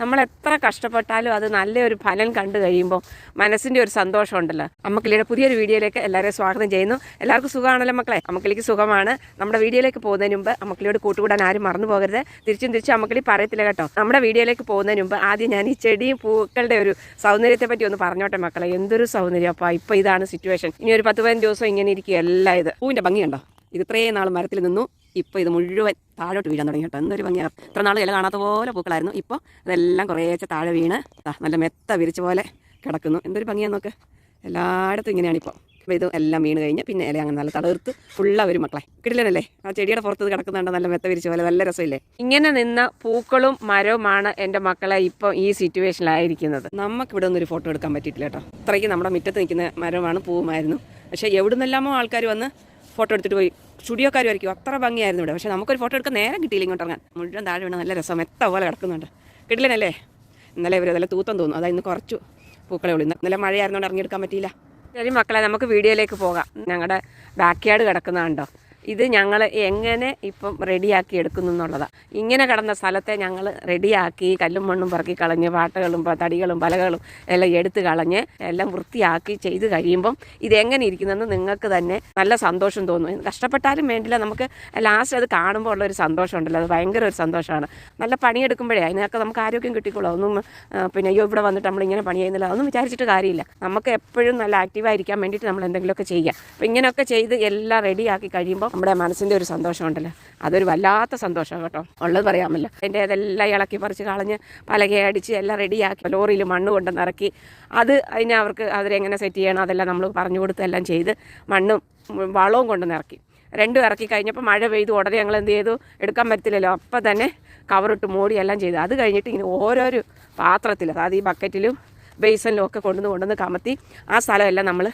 നമ്മൾ എത്ര കഷ്ടപ്പെട്ടാലും അത് നല്ലൊരു ഫലം കണ്ടു കഴിയുമ്പോൾ മനസ്സിന്റെ ഒരു സന്തോഷമുണ്ടല്ലോ. അമ്മക്കിളിയുടെ പുതിയൊരു വീഡിയോയിലേക്ക് എല്ലാവരെയും സ്വാഗതം ചെയ്യുന്നു. എല്ലാവർക്കും സുഖമാണല്ലോ മക്കളെ? അമ്മക്കിളിക്ക് സുഖമാണ്. നമ്മുടെ വീഡിയോയിലേക്ക് പോകുന്നതിന് മുമ്പ് അമ്മക്കിളിയോട് കൂട്ടുകൂടാൻ ആരും മറന്നു പോകരുത്. തിരിച്ചും തിരിച്ചും അമ്മക്കിളി പറയത്തില്ല കേട്ടോ. നമ്മുടെ വീഡിയോയിലേക്ക് പോകുന്നതിന് മുമ്പ് ആദ്യം ഞാൻ ഈ ചെടിയും പൂക്കളുടെ ഒരു സൗന്ദര്യത്തെ പറ്റി ഒന്ന് പറഞ്ഞോട്ടെ മക്കളെ. എന്തൊരു സൗന്ദര്യം. അപ്പോൾ ഇപ്പോൾ ഇതാണ് സിറ്റുവേഷൻ ഇനി ഒരു പത്ത് പതിനഞ്ച് ദിവസം ഇങ്ങനെ ഇരിക്കുക എല്ലാം ഇത്. പൂവിന്റെ ഭംഗിയുണ്ടോ? ഇത് ഇത്രയും നാൾ മരത്തിൽ നിന്നു. ഇപ്പോൾ ഇത് മുഴുവൻ താഴോട്ട് വീഴാൻ തുടങ്ങി കേട്ടോ. എന്തൊരു ഭംഗിയാണ് ഇത്ര നാൾ ഇല കാണാത്ത പോലെ പൂക്കളായിരുന്നു. ഇപ്പോൾ ഇതെല്ലാം കുറേശ്ശെ താഴെ വീണ് നല്ല മെത്ത വിരിച്ച പോലെ കിടക്കുന്നു. എന്തൊരു ഭംഗിയാന്ന് നോക്ക്. എല്ലായിടത്തും ഇങ്ങനെയാണിപ്പോൾ അപ്പോൾ ഇത് എല്ലാം വീണ് കഴിഞ്ഞ് പിന്നെ ഇല അങ്ങനെ നല്ല തളർത്ത് ഫുള്ള ഒരു മക്കളെ. കിടിലനല്ലേ? ആ ചെടിയുടെ പുറത്ത് കിടക്കുന്നുണ്ട് നല്ല മെത്ത വിരിച്ച പോലെ. നല്ല രസമില്ലേ? ഇങ്ങനെ നിന്ന പൂക്കളും മരവുമാണ് എന്റെ മക്കളെ ഇപ്പോൾ ഈ സിറ്റുവേഷനിലായിരിക്കുന്നത്. നമുക്ക് ഇവിടെ ഒന്നൊരു ഫോട്ടോ എടുക്കാൻ പറ്റിയിട്ടില്ല കേട്ടോ. അത്രയ്ക്ക് നമ്മുടെ മുറ്റത്ത് നിൽക്കുന്ന മരമാണ് പൂവുമായിരുന്നു. പക്ഷേ എവിടുന്നെല്ലാമോ ആൾക്കാർ വന്ന് ഫോട്ടോ എടുത്തിട്ട് പോയി. സ്റ്റുഡിയോക്കാർ വരയ്ക്കും അത്ര ഭംഗിയായിരുന്നു ഇവിടെ. പക്ഷേ നമുക്കൊരു ഫോട്ടോ എടുക്കാൻ നേരം കിട്ടിയില്ല ഇങ്ങോട്ട് ഇറങ്ങാൻ. മുഴുവൻ താഴെ വീണ നല്ല രസം. എത്ത പോലെ കിടക്കുന്നുണ്ട്. കിട്ടില്ലനല്ലേ ഇന്നലെ ഇവർ നല്ല തൂത്തം തോന്നുന്നു. അതായത് ഇന്ന് കുറച്ചു പൂക്കളെ ഉള്ളൂ. ഇന്ന് ഇന്നലെ മഴയായിരുന്നോണ്ട് ഇറങ്ങിയെടുക്കാൻ പറ്റിയില്ല. ശരി മക്കളെ നമുക്ക് വീഡിയോയിലേക്ക് പോകാം. ഞങ്ങളുടെ ബാക്ക് യാർഡ് കിടക്കുന്നതുണ്ടോ ഇത് ഞങ്ങൾ എങ്ങനെ ഇപ്പം റെഡിയാക്കി എടുക്കുന്നു എന്നുള്ളതാണ് ഇങ്ങനെ കിടന്ന സ്ഥലത്തെ ഞങ്ങൾ റെഡിയാക്കി കല്ലും മണ്ണും പറക്കി കളഞ്ഞ് പാട്ടകളും തടികളും പലകളും എല്ലാം എടുത്ത് കളഞ്ഞ് എല്ലാം വൃത്തിയാക്കി ചെയ്ത് കഴിയുമ്പം ഇതെങ്ങനെ ഇരിക്കുന്നെന്ന് നിങ്ങൾക്ക് തന്നെ നല്ല സന്തോഷം തോന്നും. കഷ്ടപ്പെട്ടാലും വേണ്ടില്ല. നമുക്ക് ലാസ്റ്റ് അത് കാണുമ്പോൾ ഉള്ളൊരു സന്തോഷമുണ്ടല്ലോ അത് ഭയങ്കര ഒരു സന്തോഷമാണ്. നല്ല പണിയെടുക്കുമ്പോഴേ അതിനൊക്കെ നമുക്ക് ആരോഗ്യം കിട്ടിക്കോളൂ. ഒന്നും പിന്നെ അയ്യോ ഇവിടെ വന്നിട്ട് നമ്മൾ ഇങ്ങനെ പണി ചെയ്യുന്നില്ല. അതൊന്നും വിചാരിച്ചിട്ട് കാര്യമില്ല. നമുക്ക് എപ്പോഴും നല്ല ആക്റ്റീവായിരിക്കാൻ വേണ്ടിയിട്ട് നമ്മൾ എന്തെങ്കിലുമൊക്കെ ചെയ്യാം. അപ്പോൾ ഇങ്ങനെയൊക്കെ ചെയ്ത് എല്ലാം റെഡിയാക്കി കഴിയുമ്പോൾ നമ്മുടെ മനസ്സിന്റെ ഒരു സന്തോഷമുണ്ടല്ലോ. അതൊരു വല്ലാത്ത സന്തോഷം കേട്ടോ. ഉള്ളത് പറയാമല്ലോ. എന്റെ ഇതെല്ലാം ഇളക്കി പറിച്ച് കളഞ്ഞ് പലകയടിച്ച് എല്ലാം റെഡിയാക്കി ലോറിയിൽ മണ്ണ് കൊണ്ട് നിറക്കി. അത് അതിനെ അവർക്ക് അവരെങ്ങനെ സെറ്റ് ചെയ്യണം? അതെല്ലാം നമ്മൾ പറഞ്ഞു കൊടുത്തെല്ലാം ചെയ്ത് മണ്ണും വളവും കൊണ്ട് നിറക്കി. രണ്ടും ഇറക്കി കഴിഞ്ഞപ്പോൾ മഴ പെയ്തു. ഉടനെ ഞങ്ങൾ എന്ത് ചെയ്തു? എടുക്കാൻ പറ്റത്തില്ലല്ലോ അപ്പം തന്നെ കവറിട്ട് മൂടി എല്ലാം ചെയ്തു. അത് കഴിഞ്ഞിട്ട് ഇങ്ങനെ ഓരോരോ പാത്രത്തിൽ അതായത് ഈ ബക്കറ്റിലും ബേസനിലും ഒക്കെ കൊണ്ടുവന്ന് കൊണ്ടുവന്ന് കമത്തി ആ സ്ഥലമെല്ലാം നമ്മൾ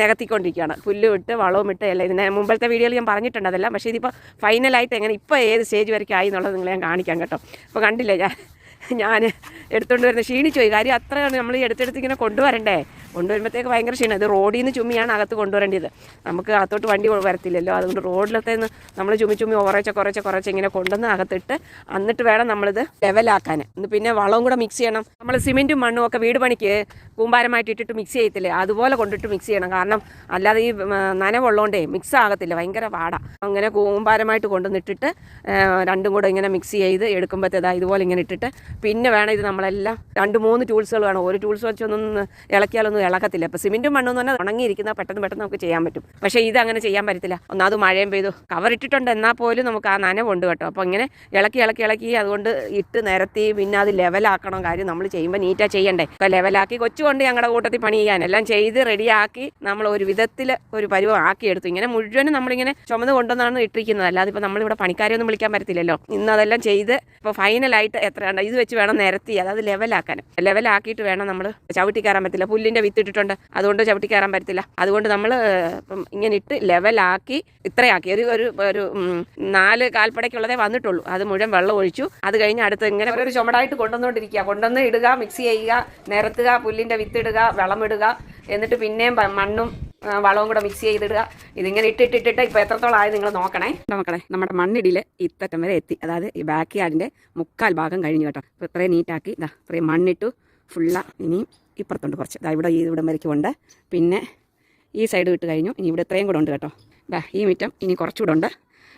നികത്തിക്കൊണ്ടിരിക്കുകയാണ്. പുല്ലും ഇട്ട് വളവും ഇട്ട് എല്ലാം. ഇതിന് മുമ്പത്തെ വീഡിയോയിൽ ഞാൻ പറഞ്ഞിട്ടുണ്ട് അതെല്ലാം. പക്ഷേ ഇതിപ്പോൾ ഫൈനലായിട്ട് എങ്ങനെ ഇപ്പോൾ ഏത് സ്റ്റേജ് വരയ്ക്കും ആയി എന്നുള്ളത് നിങ്ങളെ ഞാൻ കാണിക്കാം കേട്ടോ. അപ്പോൾ കണ്ടില്ലേ ഞാൻ ഞാൻ എടുത്തുകൊണ്ട് വരുന്നത് ക്ഷീണിച്ചു പോയി. കാര്യം അത്രയാണ് നമ്മൾ ഈ എടുത്തെടുത്ത് ഇങ്ങനെ കൊണ്ടുവരണ്ടേ? കൊണ്ടുവരുമ്പോഴത്തേക്ക് ഭയങ്കര ക്ഷീണം. ഇത് റോഡിൽ നിന്ന് ചുമ്മിയാണ് അകത്ത് കൊണ്ടുവരേണ്ടത്. നമുക്ക് അകത്തോട്ട് വണ്ടി വരത്തില്ലല്ലോ. അതുകൊണ്ട് റോഡിലത്തെ നിന്ന് നമ്മൾ ചുമ്മി ചുമ്മി കുറച്ച് കുറച്ച് കുറച്ച് ഇങ്ങനെ കൊണ്ടുവന്ന് അകത്തിട്ട് എന്നിട്ട് വേണം നമ്മളിത് ലെവലാക്കാൻ ഇന്ന് പിന്നെ വളവും കൂടെ മിക്സ് ചെയ്യണം. നമ്മൾ സിമെന്റും മണ്ണും ഒക്കെ വീട് പണിക്ക് കൂമ്പാരമായിട്ട് ഇട്ടിട്ട് മിക്സ് ചെയ്യത്തില്ലേ? അതുപോലെ കൊണ്ടിട്ട് മിക്സ് ചെയ്യണം. കാരണം അല്ലാതെ ഈ നനവുള്ളതുകൊണ്ടേ മിക്സ് ആകത്തില്ല. ഭയങ്കര പാടാ. അങ്ങനെ കൂമ്പാരമായിട്ട് കൊണ്ടുവന്നിട്ടിട്ട് രണ്ടും കൂടെ ഇങ്ങനെ മിക്സ് ചെയ്ത് എടുക്കുമ്പോഴത്തേതാ ഇതുപോലെ ഇങ്ങനെ ഇട്ടിട്ട് പിന്നെ വേണം ഇത് നമ്മളെല്ലാം രണ്ട് മൂന്ന് ടൂൾസുകൾ വേണം. ഒരു ടൂൾസ് വെച്ചൊന്നും ഇളക്കിയാലൊന്നും ഇളക്കത്തില്ല അപ്പോൾ സിമെന്റും മണ്ണും എന്ന് പറഞ്ഞാൽ ഉണങ്ങിയിരിക്കുന്ന പെട്ടെന്ന് പെട്ടെന്ന് നമുക്ക് ചെയ്യാൻ പറ്റും. പക്ഷേ ഇത് അങ്ങനെ ചെയ്യാൻ പറ്റത്തില്ല. ഒന്നാമത് മഴയും പെയ്തു. കവർ ഇട്ടിട്ടുണ്ട്. എന്നാൽ പോലും നമുക്ക് ആ നനവുണ്ട് കേട്ടോ. അപ്പോൾ ഇങ്ങനെ ഇളക്കി ഇളക്കി ഇളക്കി അതുകൊണ്ട് ഇട്ട് നിരത്തി പിന്നെ അത് ലെവലാക്കണം കാര്യം നമ്മൾ ചെയ്യുമ്പോൾ നീറ്റാ ചെയ്യണ്ടേ. അപ്പോൾ ലെവലാക്കി കൊച്ചുകൊണ്ട് ഞങ്ങളുടെ കൂട്ടത്തിൽ പണി ചെയ്യാൻ. എല്ലാം ചെയ്ത് റെഡിയാക്കി നമ്മൾ ഒരു വിധത്തിൽ ഒരു പരുവം ആക്കിയെടുത്തു. ഇങ്ങനെ മുഴുവനും നമ്മളിങ്ങനെ ചുമന്ന് കൊണ്ടുവന്നാണ് ഇട്ടിരിക്കുന്നത്. അല്ലാതെ ഇപ്പോൾ നമ്മളിവിടെ പണിക്കാരെ ഒന്നും വിളിക്കാൻ പറ്റത്തില്ലല്ലോ. ഇന്ന് അതെല്ലാം ചെയ്ത് ഇപ്പോൾ ഫൈനലായിട്ട് എത്രയാണ് ഇത് വെച്ച് വേണം നിരത്തി. അതായത് ലെവലാക്കാൻ ലെവലാക്കിയിട്ട് വേണം നമ്മൾ ചവിട്ടി കയറാൻ പറ്റില്ല പുല്ലിന്റെ വിത്ത് ഇട്ടിട്ടുണ്ട് അതുകൊണ്ട് ചവിട്ടി കയറാൻ പറ്റത്തില്ല. അതുകൊണ്ട് നമ്മൾ ഇപ്പം ഇങ്ങനെ ഇട്ട് ലെവലാക്കി ഇത്രയാക്കി. ഒരു ഒരു ഒരു നാല് കാൽപ്പടയ്ക്കുള്ളതേ വന്നിട്ടുള്ളൂ. അത് മുഴുവൻ വെള്ളം ഒഴിച്ചു. അത് കഴിഞ്ഞ് അടുത്ത് ഇങ്ങനെ ഒരു ചുമടായിട്ട് കൊണ്ടുവന്നുകൊണ്ടിരിക്കുക. കൊണ്ടുവന്ന് ഇടുക മിക്സ് ചെയ്യുക നിരത്തുക പുല്ലിന്റെ വിത്ത് ഇടുക വളമിടുക എന്നിട്ട് പിന്നെയും മണ്ണും വളവും കൂടെ മിക്സ് ചെയ്തിടുക. ഇതിങ്ങനെ ഇട്ടിട്ടിട്ടിട്ട് ഇപ്പോൾ എത്രത്തോളം ആയി നിങ്ങൾ നോക്കണേ. നോക്കണേ നമ്മുടെ മണ്ണിടിയിൽ ഇത്തറ്റം വരെ എത്തി. അതായത് ഈ ബാക്ക് യാർഡിന്റെ മുക്കാൽ ഭാഗം കഴിഞ്ഞു കേട്ടോ. അപ്പോൾ ഇത്രയും നീറ്റാക്കി ഇതാ ഇത്രയും മണ്ണിട്ടു. ഫുള്ള ഇനിയും ഇപ്പുറത്തുണ്ട് കുറച്ച്. ദാ ഇവിടെ ഈ ഇവിടെ വരയ്ക്കുമുണ്ട് പിന്നെ ഈ സൈഡ് വിട്ട് കഴിഞ്ഞു. ഇനി ഇവിടെ ഇത്രയും കൂടെ ഉണ്ട് കേട്ടോ. ദാ ഈ മിറ്റം ഇനി കുറച്ചുകൂടെ ഉണ്ട്.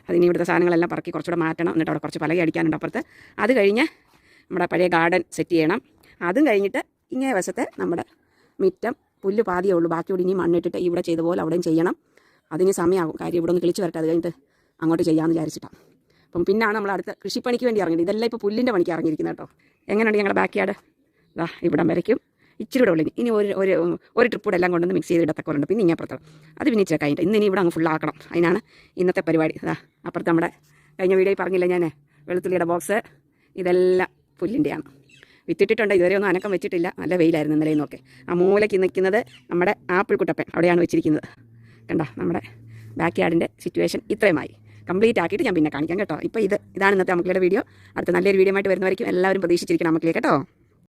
അതിനി ഇവിടുത്തെ സാധനങ്ങളെല്ലാം പറക്കി കുറച്ചുകൂടെ മാറ്റണം. എന്നിട്ട് അവിടെ കുറച്ച് പലകി അടിക്കാനുണ്ട് അപ്പുറത്ത്. അത് കഴിഞ്ഞ് നമ്മുടെ പഴയ ഗാർഡൻ സെറ്റ് ചെയ്യണം. അതും കഴിഞ്ഞിട്ട് ഇങ്ങേ വശത്തെ നമ്മുടെ മിറ്റം പുല്ല് പാതിയേ ഉള്ളൂ. ബാക്കിയോട് ഇനി മണ്ണിട്ടിട്ട് ഇവിടെ ചെയ്ത പോലെ അവിടെയും ചെയ്യണം. അതിന് സമയമാകും. കാര്യം ഇവിടെ ഒന്ന് കിളിച്ച് വരട്ടെ. അത് കഴിഞ്ഞിട്ട് അങ്ങോട്ട് ചെയ്യാമെന്ന് വിചാരിച്ചിട്ടാണ് അപ്പം പിന്നാണ് നമ്മൾ അടുത്ത കൃഷിപ്പണിക്ക് വേണ്ടി ഇറങ്ങിയത് ഇതെല്ലാം ഇപ്പോൾ പുല്ലിന്റെ പണിക്ക് ഇറങ്ങിയിരിക്കുന്നത് കേട്ടോ. എങ്ങനെയുണ്ട് ഞങ്ങളുടെ ബാക്ക് യാർഡ് ഇതാ ഇവിടം വരയ്ക്കും. ഇച്ചിരി കൂടെ ഉള്ളി ഇനി. ഇനി ഒരു ഒരു ഒരു ട്രിപ്പ് കൂടെ എല്ലാം കൊണ്ടുവന്ന് മിക്സ് ചെയ്ത് ഇടത്തൊക്കെ പിന്നെ ഇങ്ങനെ അപ്പുറത്തോളം അത് പിന്നെ ഇച്ചിരി കഴിഞ്ഞിട്ട് ഇന്ന് ഇനി ഇവിടെ അങ്ങ് ഫുള്ളാക്കണം അതിനാണ് ഇന്നത്തെ പരിപാടി. അതാ അപ്പുറത്ത് നമ്മുടെ കഴിഞ്ഞ വീഡിയോയിൽ പറഞ്ഞില്ല ഞാൻ വെളുത്തുള്ളിയുടെ ബോക്സ് ഇതെല്ലാം പുല്ലിന്റെയാണ്. വിത്തിട്ടിട്ടുണ്ട്. ഇതുവരെ ഒന്നും അനക്കം വെച്ചിട്ടില്ല. നല്ല വെയിലായിരുന്നു ഇന്നലെ നോക്കെ ആ മൂലയ്ക്ക് നിൽക്കുന്നത് നമ്മുടെ ആപ്പിൾ കുട്ടപ്പൻ അവിടെയാണ് വെച്ചിരിക്കുന്നത്. കണ്ടോ? നമ്മുടെ ബാക്ക് യാർഡിന്റെ സിറ്റുവേഷൻ ഇത്രയുമായി. കംപ്ലീറ്റ് ആക്കിയിട്ട് ഞാൻ പിന്നെ കാണിക്കാം കേട്ടോ. ഇപ്പോൾ ഇത് ഇതാണ് ഇന്നത്തെ അമ്മക്കളുടെ വീഡിയോ അടുത്ത നല്ലൊരു വീഡിയോ ആയിട്ട് വരുന്നവരേക്കും എല്ലാവരും പ്രതീക്ഷിച്ചിരിക്കണം അമ്മക്കിലേക്ക് കേട്ടോ?